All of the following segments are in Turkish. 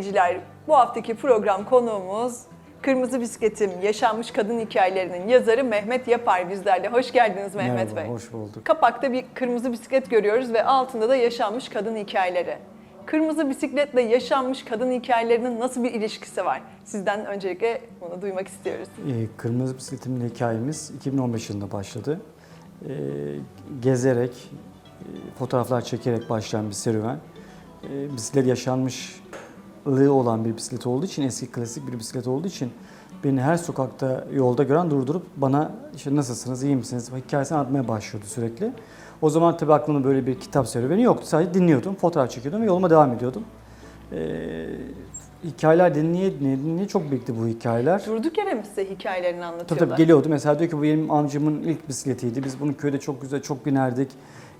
izleyiciler, bu haftaki program konuğumuz Kırmızı Bisikletim Yaşanmış Kadın Hikayelerinin yazarı Mehmet Yapar bizlerle. Hoş geldiniz Mehmet Merhaba, Bey. hoş bulduk. Kapakta bir kırmızı bisiklet görüyoruz ve altında da yaşanmış kadın hikayeleri. Kırmızı bisikletle yaşanmış kadın hikayelerinin nasıl bir ilişkisi var? Sizden öncelikle bunu duymak istiyoruz. Ee, Kırmızı Bisikletim'in hikayemiz 2015 yılında başladı. Ee, gezerek, e, fotoğraflar çekerek başlayan bir serüven. Ee, bisiklet yaşanmışlığı olan bir bisiklet olduğu için, eski klasik bir bisiklet olduğu için beni her sokakta yolda gören durdurup bana işte nasılsınız, iyi misiniz hikayesini anlatmaya başlıyordu sürekli. O zaman tabii aklımda böyle bir kitap serüveni yoktu. Sadece dinliyordum, fotoğraf çekiyordum ve yoluma devam ediyordum. Ee, hikayeler dinleye dinleye dinleye çok birikti bu hikayeler. Durduk yere mi size hikayelerini Tabii anlatıyorlar? tabii geliyordu. Mesela diyor ki bu benim amcamın ilk bisikletiydi. Biz bunu köyde çok güzel, çok binerdik.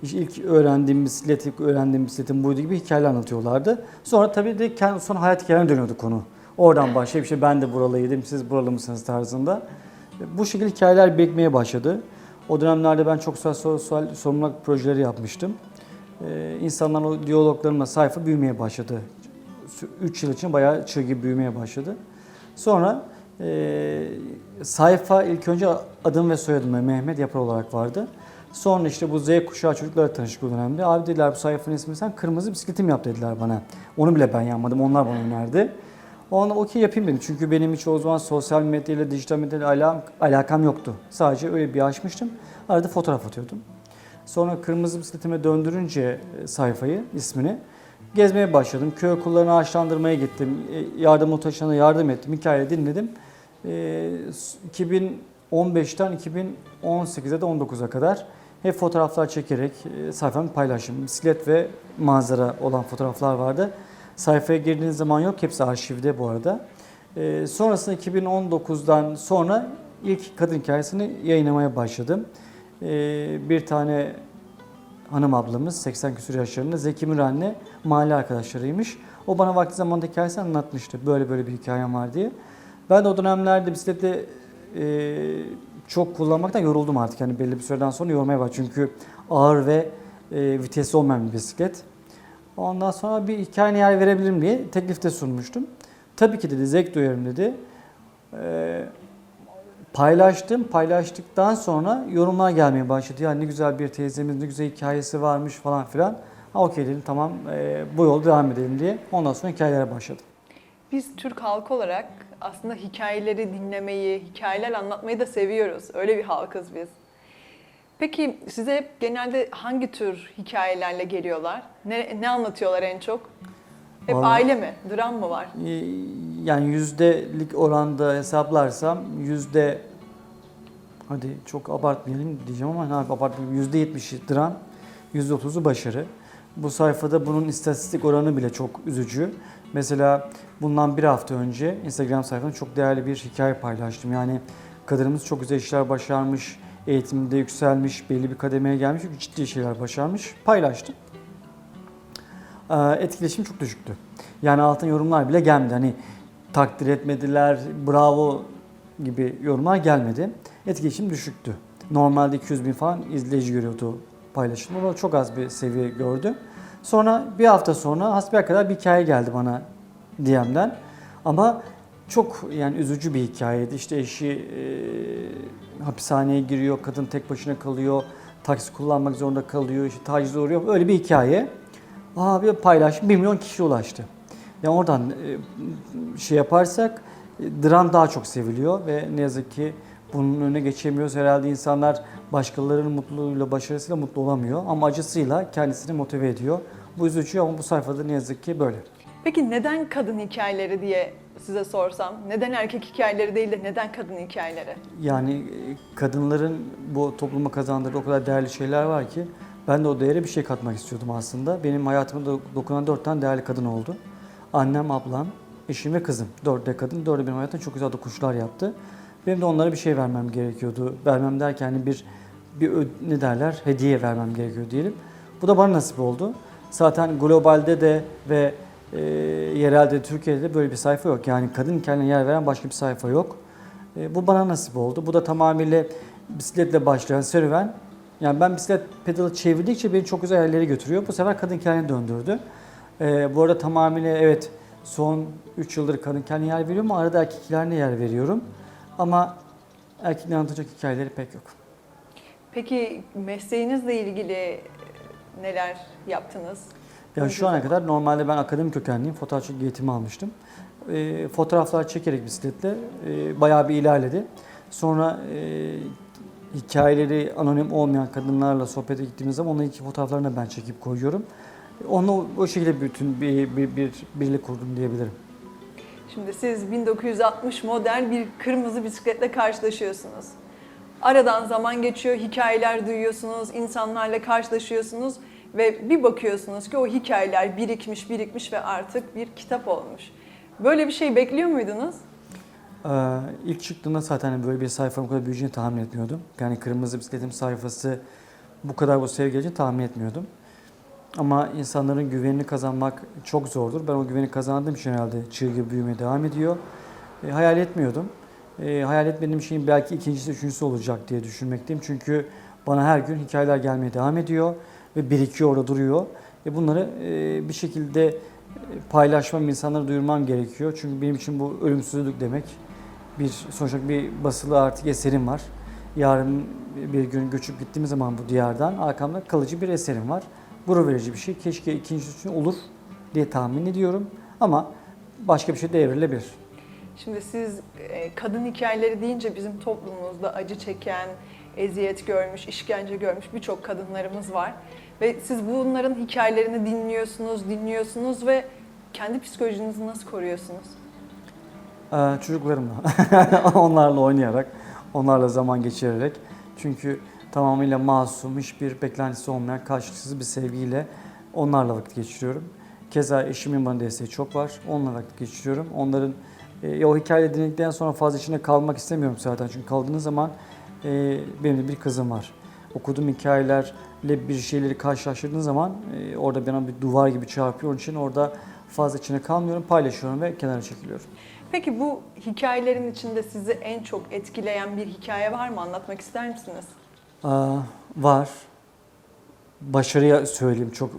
İşte ilk öğrendiğim bisiklet, ilk öğrendiğim bisikletim buydu gibi hikayeler anlatıyorlardı. Sonra tabii de kendi sonra hayat hikayelerine dönüyordu konu. Oradan başlayıp işte ben de buralıydım, siz buralı mısınız tarzında. Bu şekilde hikayeler birikmeye başladı. O dönemlerde ben çok sosyal, sorumluluk projeleri yapmıştım. Ee, insanlarla o diyaloglarımla sayfa büyümeye başladı. 3 yıl için bayağı çığ gibi büyümeye başladı. Sonra e, sayfa ilk önce adım ve soyadım Mehmet Yapar olarak vardı. Sonra işte bu Z kuşağı çocuklarla tanıştık o dönemde. Abi dediler bu sayfanın ismini sen kırmızı bisikletim yap dediler bana. Onu bile ben yapmadım. Onlar bana önerdi. Ona okey yapayım dedim. Çünkü benim hiç o zaman sosyal medyayla, dijital medyayla alakam, alakam yoktu. Sadece öyle bir açmıştım. Arada fotoğraf atıyordum. Sonra kırmızı bisikletime döndürünce e, sayfayı, ismini gezmeye başladım. Köy okullarını ağaçlandırmaya gittim. E, Yardım muhtaçlarına yardım ettim. Hikaye dinledim. E, 2015'ten 2018'e de 19'a kadar hep fotoğraflar çekerek e, sayfamı paylaştım. Bisiklet ve manzara olan fotoğraflar vardı. Sayfaya girdiğiniz zaman yok. Hepsi arşivde bu arada. E, sonrasında 2019'dan sonra ilk kadın hikayesini yayınlamaya başladım. E, bir tane hanım ablamız 80 küsur yaşlarında Zeki Müren'le mahalle arkadaşlarıymış. O bana vakti zamanında hikayesini anlatmıştı. Böyle böyle bir hikayem var diye. Ben de o dönemlerde bisikleti e, çok kullanmaktan yoruldum artık. Yani belli bir süreden sonra yormaya başladım. Çünkü ağır ve e, vitesi olmayan bir bisiklet. Ondan sonra bir hikayene yer verebilirim diye teklifte sunmuştum. Tabii ki dedi zevk duyarım dedi. E, paylaştım. Paylaştıktan sonra yorumlar gelmeye başladı. Ya ne güzel bir teyzemiz, ne güzel hikayesi varmış falan filan. Ha okey dedim tamam e, bu yolda devam edelim diye. Ondan sonra hikayelere başladım. Biz Türk halkı olarak aslında hikayeleri dinlemeyi, hikayeler anlatmayı da seviyoruz. Öyle bir halkız biz. Peki size hep genelde hangi tür hikayelerle geliyorlar? Ne, ne anlatıyorlar en çok? Hep Vallahi- aile mi? Dram mı var? E, yani yüzdelik oranda hesaplarsam yüzde hadi çok abartmayalım diyeceğim ama ne yapayım, abartmayayım. Yüzde yetmişi dram, yüzde otuzu başarı. Bu sayfada bunun istatistik oranı bile çok üzücü. Mesela bundan bir hafta önce Instagram sayfamda çok değerli bir hikaye paylaştım. Yani kadınımız çok güzel işler başarmış, eğitimde yükselmiş, belli bir kademeye gelmiş, çok ciddi şeyler başarmış. Paylaştım. Ee, Etkileşim çok düşüktü. Yani altın yorumlar bile gelmedi. Hani takdir etmediler, bravo gibi yorumlar gelmedi. Etkileşim düşüktü. Normalde 200 bin falan izleyici görüyordu paylaşım. O çok az bir seviye gördü. Sonra bir hafta sonra hasbelkader bir hikaye geldi bana DM'den. Ama çok yani üzücü bir hikayeydi. İşte eşi e, hapishaneye giriyor, kadın tek başına kalıyor, taksi kullanmak zorunda kalıyor, işte tacize uğruyor. Öyle bir hikaye. Aa bir paylaşım 1 milyon kişi ulaştı. Yani oradan e, şey yaparsak e, dram daha çok seviliyor ve ne yazık ki bunun önüne geçemiyoruz. Herhalde insanlar başkalarının mutluluğuyla, başarısıyla mutlu olamıyor ama acısıyla kendisini motive ediyor. Bu üzücü ama bu sayfada ne yazık ki böyle. Peki neden kadın hikayeleri diye size sorsam, neden erkek hikayeleri değil de neden kadın hikayeleri? Yani e, kadınların bu topluma kazandırdığı o kadar değerli şeyler var ki ben de o değere bir şey katmak istiyordum aslında. Benim hayatıma do- dokunan dört tane değerli kadın oldu. Annem, ablam, eşim ve kızım. Dört de kadın. Dördü benim hayatımda çok güzel dokunuşlar yaptı. Benim de onlara bir şey vermem gerekiyordu. Vermem derken bir, bir ne derler hediye vermem gerekiyor diyelim. Bu da bana nasip oldu. Zaten globalde de ve e, yerelde Türkiye'de de böyle bir sayfa yok. Yani kadın hikayelerine yer veren başka bir sayfa yok. E, bu bana nasip oldu. Bu da tamamıyla bisikletle başlayan serüven. Yani ben bisiklet pedalı çevirdikçe beni çok güzel yerlere götürüyor. Bu sefer kadın hikayene döndürdü. E, bu arada tamamıyla evet Son 3 yıldır kadınken yer veriyorum ama arada erkeklerine yer veriyorum. Ama erkekleri anlatacak hikayeleri pek yok. Peki mesleğinizle ilgili neler yaptınız? Ya şu ana kadar normalde ben akademik kökenliyim. Fotoğrafçılık eğitimi almıştım. E, fotoğraflar çekerek bisikletle e, bayağı bir ilerledi. Sonra e, hikayeleri anonim olmayan kadınlarla sohbete gittiğimiz zaman onların iki fotoğraflarını ben çekip koyuyorum. Onu o şekilde bütün bir, bir, bir birlik kurdum diyebilirim. Şimdi siz 1960 model bir kırmızı bisikletle karşılaşıyorsunuz. Aradan zaman geçiyor, hikayeler duyuyorsunuz, insanlarla karşılaşıyorsunuz ve bir bakıyorsunuz ki o hikayeler birikmiş, birikmiş ve artık bir kitap olmuş. Böyle bir şey bekliyor muydunuz? Ee, ilk çıktığında zaten böyle bir sayfanın bu kadar büyüyeceğini tahmin etmiyordum. Yani kırmızı bisikletim sayfası bu kadar bu sevgi tahmin etmiyordum. Ama insanların güvenini kazanmak çok zordur. Ben o güveni kazandığım için herhalde çığ gibi büyümeye devam ediyor. E, hayal etmiyordum. E, hayal etmediğim şeyin belki ikincisi, üçüncüsü olacak diye düşünmekteyim. Çünkü bana her gün hikayeler gelmeye devam ediyor ve birikiyor orada duruyor. E, bunları e, bir şekilde e, paylaşmam, insanlara duyurmam gerekiyor. Çünkü benim için bu ölümsüzlük demek. Bir sonuçta bir basılı artık eserim var. Yarın bir gün göçüp gittiğim zaman bu diyardan arkamda kalıcı bir eserim var. Gurur verici bir şey. Keşke ikincisi için olur diye tahmin ediyorum. Ama başka bir şey de evrilebilir. Şimdi siz e, kadın hikayeleri deyince bizim toplumumuzda acı çeken, eziyet görmüş, işkence görmüş birçok kadınlarımız var. Ve siz bunların hikayelerini dinliyorsunuz, dinliyorsunuz ve kendi psikolojinizi nasıl koruyorsunuz? Ee, çocuklarımla, onlarla oynayarak, onlarla zaman geçirerek. Çünkü tamamıyla masum, hiçbir beklentisi olmayan karşılıksız bir sevgiyle onlarla vakit geçiriyorum. Keza eşimin bana desteği çok var. Onunla vakit geçiriyorum. Onların e, o hikayeyi dinledikten sonra fazla içinde kalmak istemiyorum zaten. Çünkü kaldığınız zaman e, benim de bir kızım var. Okuduğum hikayelerle bir şeyleri karşılaştırdığın zaman e, orada bana bir duvar gibi çarpıyor. Onun için orada fazla içine kalmıyorum, paylaşıyorum ve kenara çekiliyorum. Peki bu hikayelerin içinde sizi en çok etkileyen bir hikaye var mı? Anlatmak ister misiniz? Var. Başarıya söyleyeyim çok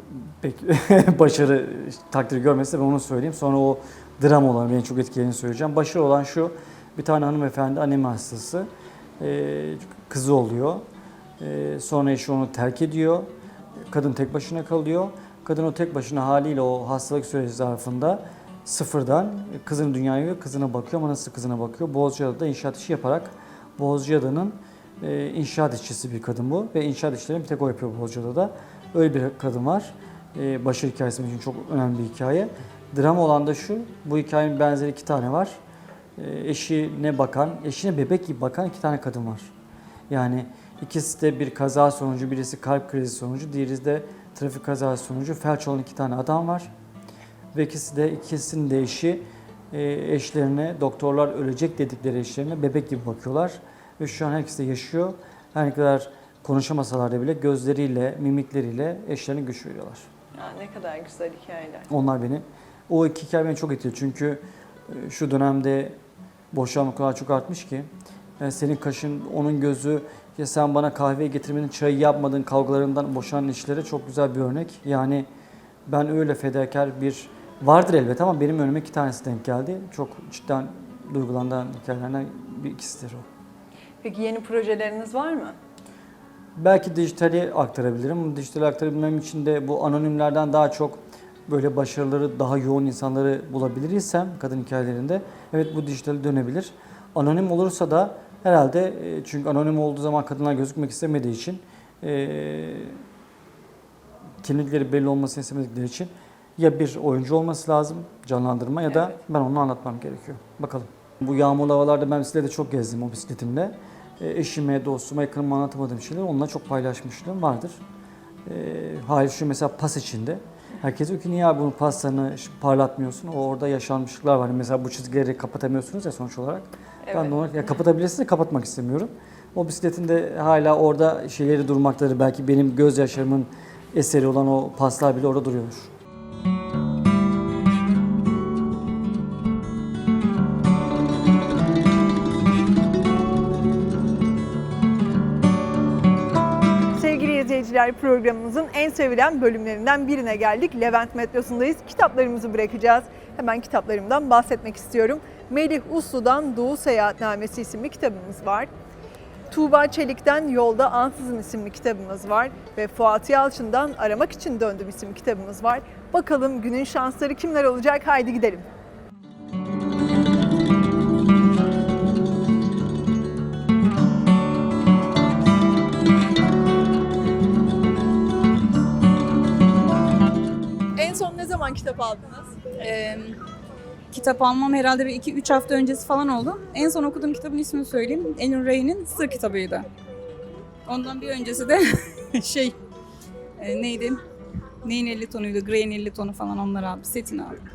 başarı takdiri görmese ben onu söyleyeyim. Sonra o dram olan beni çok etkilediğini söyleyeceğim. Başarı olan şu. Bir tane hanımefendi anemi hastası. Ee, kızı oluyor. Ee, sonra eşi onu terk ediyor. Kadın tek başına kalıyor. Kadın o tek başına haliyle o hastalık süreci zarfında sıfırdan kızını dünyaya kızına bakıyor ama nasıl kızına bakıyor? Bozcaada'da inşaat işi yaparak Bozcaada'nın e, inşaat işçisi bir kadın bu ve inşaat işlerini bir tek o yapıyor Bozcaada'da. Öyle bir kadın var. E, başarı hikayesi benim için çok önemli bir hikaye. Drama olan da şu, bu hikayenin benzeri iki tane var. E, eşine bakan, eşine bebek gibi bakan iki tane kadın var. Yani ikisi de bir kaza sonucu, birisi kalp krizi sonucu, diğeri de trafik kazası sonucu felç olan iki tane adam var. Ve ikisi de ikisinin de eşi e, eşlerine, doktorlar ölecek dedikleri eşlerine bebek gibi bakıyorlar. Ve şu an her ikisi de yaşıyor. Her ne kadar konuşamasalar da bile gözleriyle, mimikleriyle eşlerine güç veriyorlar. Ya ne kadar güzel hikayeler. Onlar beni, o iki hikaye beni çok etkiliyor. Çünkü e, şu dönemde boşanma kadar çok artmış ki yani senin kaşın, onun gözü, ya sen bana kahve getirmedin, çayı yapmadın kavgalarından boşanan işlere çok güzel bir örnek. Yani ben öyle fedakar bir vardır elbet ama benim önüme iki tanesi denk geldi. Çok cidden duygulandıran hikayelerden bir ikisidir o. Peki yeni projeleriniz var mı? Belki dijitali aktarabilirim. Dijitali aktarabilmem için de bu anonimlerden daha çok böyle başarıları daha yoğun insanları bulabilirsem kadın hikayelerinde evet bu dijitali dönebilir. Anonim olursa da herhalde e, çünkü anonim olduğu zaman kadınlar gözükmek istemediği için e, kimlikleri belli olmasını istemedikleri için ya bir oyuncu olması lazım canlandırma ya da Evet. ben onu anlatmam gerekiyor. Bakalım. Bu yağmurlu havalarda ben bisiklete çok gezdim o bisikletimle. E, eşime, dostuma, yakınıma anlatamadığım şeyleri onunla çok paylaşmışlığım vardır. E, hayır şu mesela pas içinde. Herkes diyor ki niye abi bunun paslarını parlatmıyorsun? O orada yaşanmışlıklar var. Mesela bu çizgileri kapatamıyorsunuz ya sonuç olarak. Ben Evet. de onu ya kapatabilirsiniz de kapatmak istemiyorum. O bisikletin de hala orada şeyleri durmaktadır. Belki benim gözyaşlarımın eseri olan o paslar bile orada duruyormuş. İzleyiciler programımızın en sevilen bölümlerinden birine geldik. Levent metrosundayız. Kitaplarımızı bırakacağız. Hemen kitaplarımdan bahsetmek istiyorum. Melih Uslu'dan Doğu Seyahatnamesi isimli kitabımız var. Tuğba Çelik'ten Yolda Ansızın isimli kitabımız var. Ve Fuat Yalçın'dan Aramak için Döndüm isimli kitabımız var. Bakalım günün şansları kimler olacak? Haydi gidelim. Zaman kitap aldınız? Ee, kitap almam herhalde bir 2-3 hafta öncesi falan oldu. En son okuduğum kitabın ismini söyleyeyim. Elin Ray'nin Sır kitabıydı. Ondan bir öncesi de şey e, neydi? Neyin 50 tonuydu? Grey'in 50 tonu falan onları aldım. Setini aldım.